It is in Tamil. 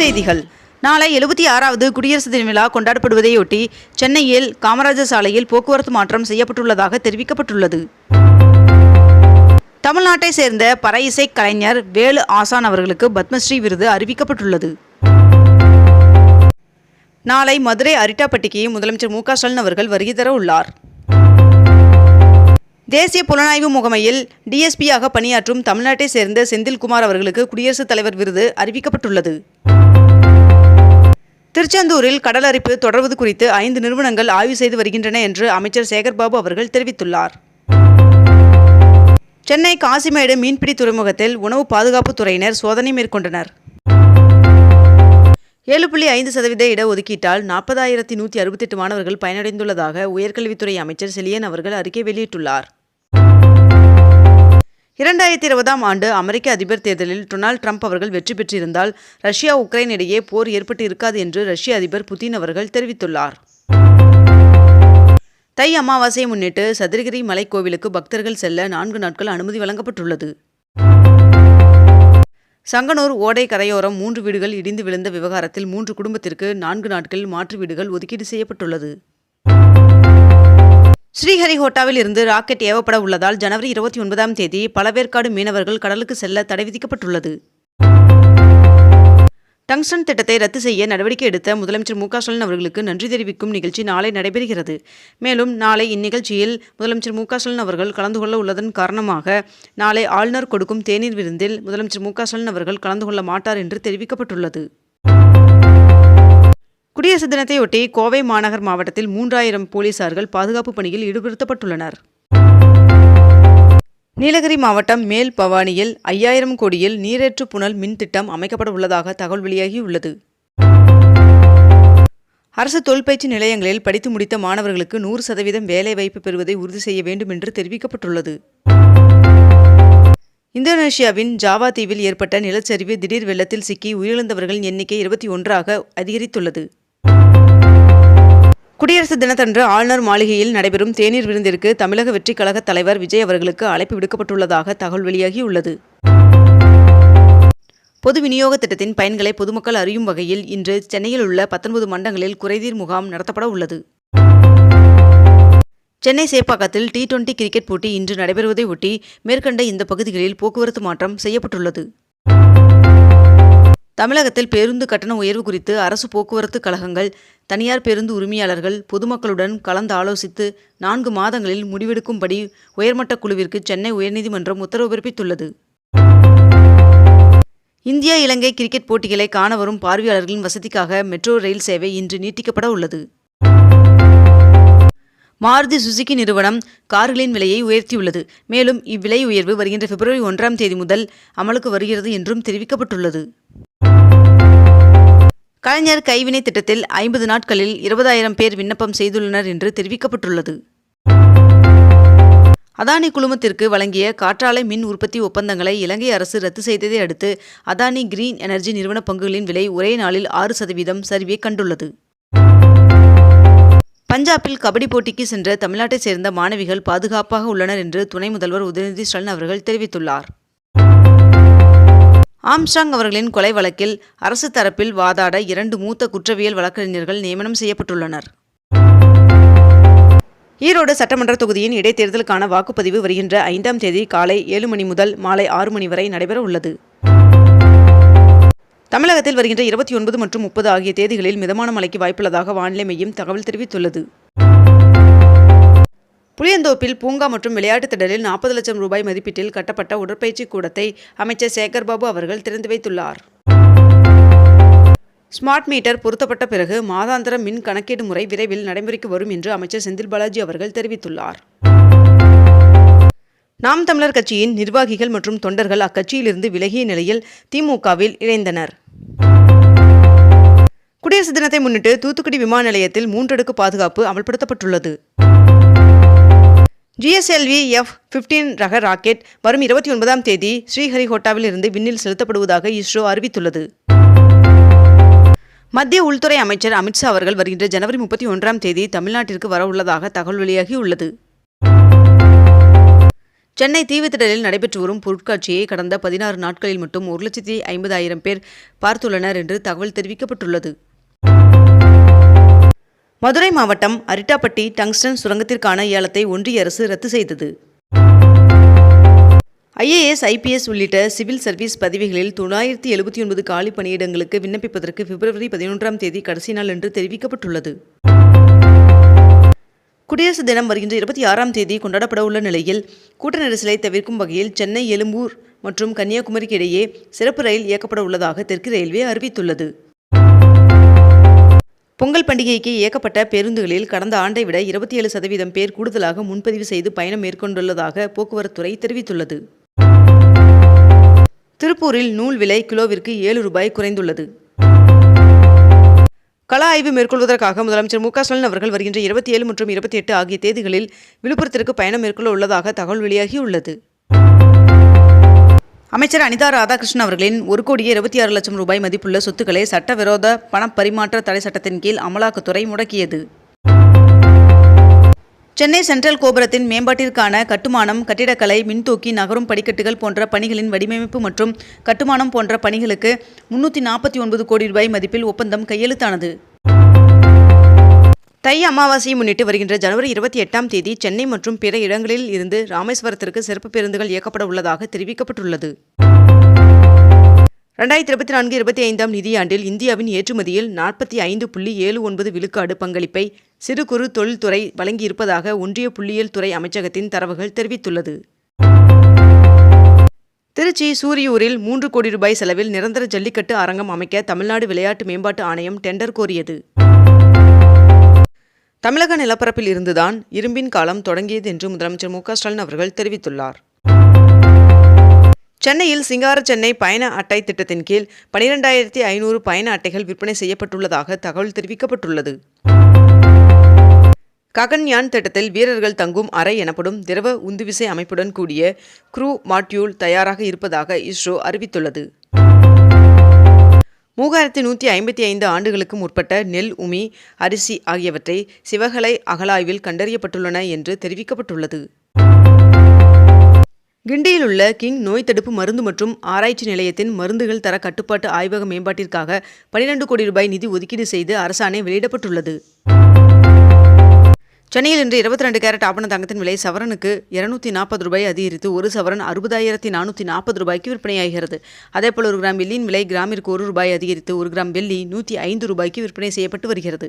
செய்திகள். நாளை எழுபத்தி ஆறாவது குடியரசு தின விழா கொண்டாடப்படுவதையொட்டி சென்னையில் காமராஜர் சாலையில் போக்குவரத்து மாற்றம் செய்யப்பட்டுள்ளதாக தெரிவிக்கப்பட்டுள்ளது. தமிழ்நாட்டை சேர்ந்த பற இசை கலைஞர் வேலு ஆசான் அவர்களுக்கு பத்மஸ்ரீ விருது அறிவிக்கப்பட்டுள்ளது. நாளை மதுரை அரிட்டாப்பட்டிக்கு முதலமைச்சர் மு க ஸ்டாலின் அவர்கள் வருகை தர உள்ளார். தேசிய புலனாய்வு முகமையில் டிஎஸ்பியாக பணியாற்றும் தமிழ்நாட்டை சேர்ந்த செந்தில்குமார் அவர்களுக்கு குடியரசுத் தலைவர் விருது அறிவிக்கப்பட்டுள்ளது. திருச்செந்தூரில் கடல் அரிப்பு தொடர்வது குறித்து ஐந்து நிறுவனங்கள் ஆய்வு செய்து வருகின்றன என்று அமைச்சர் சேகர்பாபு அவர்கள் தெரிவித்துள்ளார். சென்னை காசிமேடு மீன்பிடி துறைமுகத்தில் உணவு பாதுகாப்புத் துறையினர் சோதனை மேற்கொண்டனர். ஏழு புள்ளி ஐந்து சதவீத இடஒதுக்கீட்டால் நாற்பதாயிரத்தி நூற்றி அறுபத்தெட்டு மாணவர்கள் பயனடைந்துள்ளதாக உயர்கல்வித்துறை அமைச்சர் செலியன் அவர்கள் அறிக்கை வெளியிட்டுள்ளார். இரண்டாயிரத்தி இருபதாம் ஆண்டு அமெரிக்க அதிபர் தேர்தலில் டொனால்ட் ட்ரம்ப் அவர்கள் வெற்றி பெற்றிருந்தால் ரஷ்யா உக்ரைன் இடையே போர் ஏற்பட்டு இருக்காது என்று ரஷ்ய அதிபர் புதின் அவர்கள் தெரிவித்துள்ளார். தை அமாவாசையை முன்னிட்டு சதுரகிரி மலைக்கோவிலுக்கு பக்தர்கள் செல்ல நான்கு நாட்கள் அனுமதி வழங்கப்பட்டுள்ளது. சங்கனூர் ஓடை கரையோரம் மூன்று வீடுகள் இடிந்து விழுந்த விவகாரத்தில் மூன்று குடும்பத்திற்கு நான்கு நாட்கள் மாற்று வீடுகள் ஒதுக்கீடு செய்யப்பட்டுள்ளது. ஸ்ரீஹரிகோட்டாவில் இருந்து ராக்கெட் ஏவப்பட உள்ளதால் ஜனவரி இருபத்தி ஒன்பதாம் தேதி பலவேற்காடு மீனவர்கள் கடலுக்கு செல்ல தடை விதிக்கப்பட்டுள்ளது. டங்ஸ்டன் திட்டத்தை ரத்து செய்ய நடவடிக்கை எடுத்த முதலமைச்சர் மு க ஸ்டாலின் அவர்களுக்கு நன்றி தெரிவிக்கும் நிகழ்ச்சி நாளை நடைபெறுகிறது. மேலும் நாளை இந்நிகழ்ச்சியில் முதலமைச்சர் மு க ஸ்டாலின் அவர்கள் கலந்து கொள்ள உள்ளதன் காரணமாக நாளை ஆளுநர் கொடுக்கும் தேநீர் விருந்தில் முதலமைச்சர் மு க ஸ்டாலின் அவர்கள் கலந்து கொள்ள மாட்டார் என்று தெரிவிக்கப்பட்டுள்ளது. குடியரசு தினத்தையொட்டி கோவை மாநகர் மாவட்டத்தில் மூன்றாயிரம் போலீசார்கள் பாதுகாப்பு பணியில் ஈடுபடுத்தப்பட்டுள்ளனர். நீலகிரி மாவட்டம் மேல் பவானியில் ஐயாயிரம் கோடியில் நீரேற்று புனல் மின் திட்டம் அமைக்கப்பட உள்ளதாக தகவல் வெளியாகியுள்ளது. அரசு தொழிற்பயிற்சி நிலையங்களில் படித்து முடித்த மாணவர்களுக்கு நூறு சதவீதம் வேலைவாய்ப்பு பெறுவதை உறுதி செய்ய வேண்டும் என்று தெரிவிக்கப்பட்டுள்ளது. இந்தோனேஷியாவின் ஜாவா தீவில் ஏற்பட்ட நிலச்சரிவு திடீர் வெள்ளத்தில் சிக்கி உயிரிழந்தவர்களின் எண்ணிக்கை இருபத்தி ஒன்றாக அதிகரித்துள்ளது. குடியரசு தினத்தன்று ஆளுநர் மாளிகையில் நடைபெறும் தேநீர் விருந்திற்கு தமிழக வெற்றிக் கழக தலைவர் விஜய் அவர்களுக்கு அழைப்பு விடுக்கப்பட்டுள்ளதாக தகவல் வெளியாகியுள்ளது. பொது விநியோக திட்டத்தின் பயன்களை பொதுமக்கள் அறியும் வகையில் இன்று சென்னையில் உள்ள பத்தொன்பது மண்டங்களில் குறைதீர் முகாம் நடத்தப்பட உள்ளது. சென்னை சேப்பாக்கத்தில் டி டுவெண்டி கிரிக்கெட் போட்டி இன்று நடைபெறுவதை ஒட்டி மேற்கண்ட இந்த பகுதிகளில் போக்குவரத்து மாற்றம் செய்யப்பட்டுள்ளது. தமிழகத்தில் பேருந்து கட்டண உயர்வு குறித்து அரசு போக்குவரத்து கழகங்கள் தனியார் பேருந்து உரிமையாளர்கள் பொதுமக்களுடன் கலந்து ஆலோசித்து நான்கு மாதங்களில் முடிவெடுக்கும்படி உயர்மட்ட குழுவிற்கு சென்னை உயர்நீதிமன்றம் உத்தரவு பிறப்பித்துள்ளது. இந்தியா இலங்கை கிரிக்கெட் போட்டிகளை காண வரும் பார்வையாளர்களின் வசதிக்காக மெட்ரோ ரயில் சேவை இன்று நீட்டிக்கப்பட உள்ளது. மாருதி சுசுகி நிறுவனம் கார்களின் விலையை உயர்த்தியுள்ளது. மேலும் இவ்விலை உயர்வு வருகின்ற பிப்ரவரி ஒன்றாம் தேதி முதல் அமலுக்கு வருகிறது என்றும் தெரிவிக்கப்பட்டுள்ளது. கலைஞர் கைவினை திட்டத்தில் ஐம்பது நாட்களில் இருபதாயிரம் பேர் விண்ணப்பம் செய்துள்ளனர் என்று தெரிவிக்கப்பட்டுள்ளது. அதானி குழுமத்திற்கு வழங்கிய காற்றாலை மின் உற்பத்தி ஒப்பந்தங்களை இலங்கை அரசு ரத்து செய்ததை அடுத்து அதானி கிரீன் எனர்ஜி நிறுவன பங்குகளின் விலை ஒரே நாளில் ஆறு சதவீதம் சரிவை கண்டுள்ளது. பஞ்சாபில் கபடி போட்டிக்கு சென்ற தமிழ்நாட்டைச் சேர்ந்த மாணவிகள் பாதுகாப்பாக உள்ளனர் என்று துணை முதல்வர் உதயநிதி ஸ்டாலின் அவர்கள் தெரிவித்துள்ளார். ஆம்ஸ்டாங் அவர்களின் கொலை வழக்கில் அரசு தரப்பில் வாதாட இரண்டு மூத்த குற்றவியல் வழக்கறிஞர்கள் நியமனம் செய்யப்பட்டுள்ளனர். ஈரோடு சட்டமன்ற தொகுதியின் இடைத்தேர்தலுக்கான வாக்குப்பதிவு வருகின்ற ஐந்தாம் தேதி காலை ஏழு மணி முதல் மாலை ஆறு மணி வரை நடைபெற உள்ளது தமிழகத்தில் வருகின்ற இருபத்தி ஒன்பது மற்றும் முப்பது ஆகிய தேதிகளில் மிதமான மழைக்கு வாய்ப்புள்ளதாக வானிலை மையம் தகவல் தெரிவித்துள்ளது. புளியந்தோப்பில் பூங்கா மற்றும் விளையாட்டுத் திடலில் நாற்பது லட்சம் ரூபாய் மதிப்பீட்டில் கட்டப்பட்ட உடற்பயிற்சி கூடத்தை அமைச்சர் சேகர்பாபு அவர்கள் திறந்து வைத்துள்ளார். ஸ்மார்ட் மீட்டர் பொருத்தப்பட்ட பிறகு மாதாந்திர மின் கணக்கீடு முறை விரைவில் நடைமுறைக்கு வரும் என்று அமைச்சர் செந்தில் பாலாஜி அவர்கள் தெரிவித்துள்ளார். நாம் தமிழர் கட்சியின் நிர்வாகிகள் மற்றும் தொண்டர்கள் அக்கட்சியிலிருந்து விலகிய நிலையில் திமுகவில் இணைந்தனர். குடியரசு தினத்தை முன்னிட்டு தூத்துக்குடி விமான நிலையத்தில் மூன்றடுக்கு பாதுகாப்பு அமல்படுத்தப்பட்டுள்ளது. ஜிஎஸ்எல்வி எஃப் பிப்டீன் ரக ராக்கெட் வரும் இருபத்தி ஒன்பதாம் தேதி ஸ்ரீஹரிகோட்டாவில் இருந்து விண்ணில் செலுத்தப்படுவதாக இஸ்ரோ அறிவித்துள்ளது. மத்திய உள்துறை அமைச்சர் அமித்ஷா அவர்கள் வருகின்ற ஜனவரி முப்பத்தி ஒன்றாம் தேதி தமிழ்நாட்டிற்கு வரவுள்ளதாக தகவல் வெளியாகியுள்ளது. சென்னை தீவுத்திடலில் நடைபெற்று வரும் பொருட்காட்சியை கடந்த பதினாறு நாட்களில் மட்டும் ஒரு லட்சத்தி ஐம்பதாயிரம் பேர் பார்த்துள்ளனர் என்று தகவல் தெரிவிக்கப்பட்டுள்ளது. மதுரை மாவட்டம் அரிட்டாப்பட்டி டங்ஸ்டன் சுரங்கத்திற்கான ஏலத்தை ஒன்றிய அரசு ரத்து செய்தது. ஐஏஎஸ் ஐபிஎஸ் உள்ளிட்ட சிவில் சர்வீஸ் பதவிகளில் தொள்ளாயிரத்தி எழுபத்தி ஒன்பது காலி பணியிடங்களுக்கு விண்ணப்பிப்பதற்கு பிப்ரவரி பதினொன்றாம் தேதி கடைசி நாள் என்று தெரிவிக்கப்பட்டுள்ளது. குடியரசு தினம் வருகின்ற இருபத்தி ஆறாம் தேதி கொண்டாடப்பட உள்ள நிலையில் கூட்ட நெரிசலை தவிர்க்கும் வகையில் சென்னை எழும்பூர் மற்றும் கன்னியாகுமரிக்கு இடையே சிறப்பு ரயில் இயக்கப்பட உள்ளதாக தெற்கு ரயில்வே அறிவித்துள்ளது. பொங்கல் பண்டிகைக்கு இயக்கப்பட்ட பேருந்துகளில் கடந்த ஆண்டை விட இருபத்தி ஏழு சதவீதம் பேர் கூடுதலாக முன்பதிவு செய்து பயணம் மேற்கொண்டுள்ளதாக போக்குவரத்துறை தெரிவித்துள்ளது. திருப்பூரில் நூல் விலை கிலோவிற்கு ஏழு ரூபாய் குறைந்துள்ளது. கள ஆய்வு மேற்கொள்வதற்காக முதலமைச்சர் மு க ஸ்டாலின் அவர்கள் வருகின்ற இருபத்தி ஏழு மற்றும் இருபத்தி எட்டு ஆகிய தேதிகளில் விழுப்புரத்திற்கு பயணம் மேற்கொள்ள உள்ளதாக தகவல் வெளியாகியுள்ளது. அமைச்சர் அனிதா ராதாகிருஷ்ணன் அவர்களின் ஒரு கோடியே இருபத்தி ஆறு லட்சம் ரூபாய் மதிப்புள்ள சொத்துக்களை சட்டவிரோத பணப்பரிமாற்ற தடை சட்டத்தின் கீழ் அமலாக்கத்துறை முடக்கியது. சென்னை சென்ட்ரல் கோபுரத்தின் மேம்பாட்டிற்கான கட்டுமானம் கட்டிடக்கலை மின்தூக்கி நகரும் படிக்கட்டுகள் போன்ற பணிகளின் வடிவமைப்பு மற்றும் கட்டுமானம் போன்ற பணிகளுக்கு முன்னூற்றி நாற்பத்தி ஒன்பது கோடி ரூபாய் மதிப்பில் ஒப்பந்தம் கையெழுத்தானது. தை அமாவாசையை முன்னிட்டு வருகின்ற ஜனவரி இருபத்தி எட்டாம் தேதி சென்னை மற்றும் பிற இடங்களில் இருந்து ராமேஸ்வரத்திற்கு சிறப்பு பேருந்துகள் இயக்கப்பட உள்ளதாக தெரிவிக்கப்பட்டுள்ளது. ரெண்டாயிரத்தி இருபத்தி நான்கு இருபத்தி ஐந்தாம் நிதியாண்டில் இந்தியாவின் ஏற்றுமதியில் நாற்பத்தி ஐந்து புள்ளி ஏழு ஒன்பது விழுக்காடு பங்களிப்பை சிறு குறு தொழில்துறை வழங்கியிருப்பதாக ஒன்றிய புள்ளியியல் துறை அமைச்சகத்தின் தரவுகள் தெரிவித்துள்ளது. திருச்சி சூரியூரில் மூன்று கோடி ரூபாய் செலவில் நிரந்தர ஜல்லிக்கட்டு அரங்கம் அமைக்க தமிழ்நாடு விளையாட்டு மேம்பாட்டு ஆணையம் டெண்டர் கோரியது. தமிழக நிலப்பரப்பில் இருந்துதான் இரும்பின் காலம் தொடங்கியது என்று முதலமைச்சர் மு க ஸ்டாலின் அவர்கள் தெரிவித்துள்ளார். சென்னையில் சிங்கார சென்னை பயண அட்டை திட்டத்தின் கீழ் பனிரெண்டாயிரத்தி ஐநூறு பயண அட்டைகள் விற்பனை செய்யப்பட்டுள்ளதாக தகவல் தெரிவிக்கப்பட்டுள்ளது. ககன்யான் திட்டத்தில் வீரர்கள் தங்கும் அறை எனப்படும் திரவ உந்துவிசை அமைப்புடன் கூடிய க்ரூ மாட்யூல் தயாராக இருப்பதாக இஸ்ரோ அறிவித்துள்ளது. மூவாயிரத்தி நூற்றி ஐம்பத்தி ஐந்து ஆண்டுகளுக்கு முற்பட்ட நெல் உமி அரிசி ஆகியவற்றை சிவகலை அகலாய்வில் கண்டறியப்பட்டுள்ளன என்று தெரிவிக்கப்பட்டுள்ளது. கிண்டியில் உள்ள கிங் நோய் தடுப்பு மருந்து மற்றும் ஆராய்ச்சி நிலையத்தின் மருந்துகள் தர கட்டுப்பாட்டு ஆய்வக மேம்பாட்டிற்காக பனிரெண்டு கோடி ரூபாய் நிதி ஒதுக்கீடு செய்து அரசாணை வெளியிடப்பட்டுள்ளது. சென்னையில் இன்று இருபத்தி ரெண்டு கேரட் ஆபண தங்கத்தின் விலை சவரனுக்கு இருநூத்தி நாற்பது ரூபாய் அதிகரித்து ஒரு சவரன் அறுபதாயிரத்தி நானூற்றி நாற்பது ரூபாய்க்கு விற்பனையாகிறது. அதேபோல் ஒரு கிராம் வெள்ளியின் விலை கிராமிற்கு ஒரு ரூபாய் அதிகரித்து ஒரு கிராம் வெள்ளி நூற்றி ஐந்து ரூபாய்க்கு விற்பனை செய்யப்பட்டு வருகிறது.